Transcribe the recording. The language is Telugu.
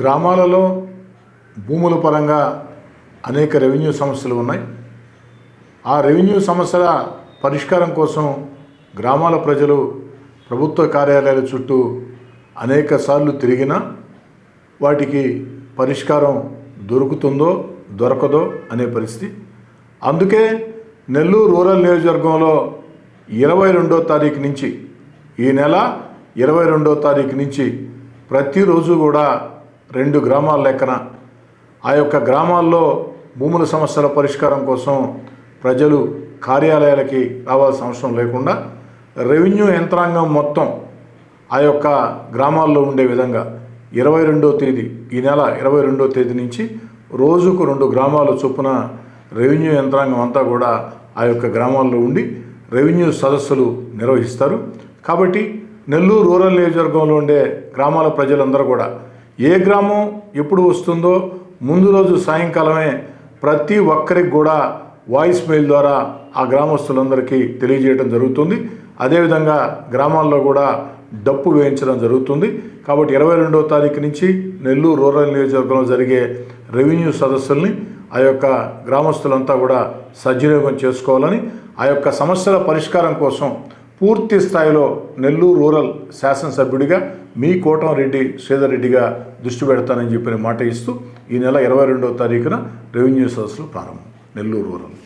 గ్రామాలలో భూముల పరంగా అనేక రెవెన్యూ సమస్యలు ఉన్నాయి. ఆ రెవెన్యూ సమస్యల పరిష్కారం కోసం గ్రామాల ప్రజలు ప్రభుత్వ కార్యాలయాల చుట్టూ అనేక సార్లు తిరిగినా వాటికి పరిష్కారం దొరుకుతుందో దొరకదో అనే పరిస్థితి. అందుకే నెల్లూరు రూరల్ నియోజకవర్గంలో ఇరవై రెండో తారీఖు నుంచి ఈ నెల ఇరవై రెండో తారీఖు నుంచి ప్రతిరోజు కూడా రెండు గ్రామాల లెక్కన. ఆ యొక్క గ్రామాల్లో భూముల సమస్యల పరిష్కారం కోసం ప్రజలు కార్యాలయాలకి రావాల్సిన అవసరం లేకుండా రెవెన్యూ యంత్రాంగం మొత్తం ఆ యొక్క గ్రామాల్లో ఉండే విధంగా ఇరవై రెండో తేదీ ఈ నెల ఇరవై రెండో తేదీ నుంచి రోజుకు రెండు గ్రామాల చొప్పున రెవెన్యూ యంత్రాంగం అంతా కూడా ఆ యొక్క గ్రామాల్లో ఉండి రెవెన్యూ సదస్సులు నిర్వహిస్తారు. కాబట్టి నెల్లూరు రూరల్ నియోజకవర్గంలో ఉండే గ్రామాల ప్రజలందరూ కూడా ఏ గ్రామం ఎప్పుడు వస్తుందో ముందు రోజు సాయంకాలమే ప్రతి ఒక్కరికి కూడా వాయిస్ మెయిల్ ద్వారా ఆ గ్రామస్తులందరికీ తెలియజేయడం జరుగుతుంది. అదేవిధంగా గ్రామాల్లో కూడా డప్పు వేయించడం జరుగుతుంది. కాబట్టి ఇరవై రెండవ తారీఖు నుంచి నెల్లూరు రూరల్ నియోజకవర్గంలో జరిగే రెవెన్యూ సదస్సుల్ని ఆ యొక్క గ్రామస్తులంతా కూడా సద్వినియోగం చేసుకోవాలని ఆ యొక్క సమస్యల పరిష్కారం కోసం పూర్తి స్థాయిలో నెల్లూరు రూరల్ శాసనసభ్యుడిగా మీ కోటమరెడ్డి శ్రీధర్ రెడ్డిగా దృష్టి పెడతానని చెప్పిన మాట ఇస్తూ ఈ నెల ఇరవై రెండవ తారీఖున రెవెన్యూ సదస్సులు ప్రారంభం. నెల్లూరు రూరల్.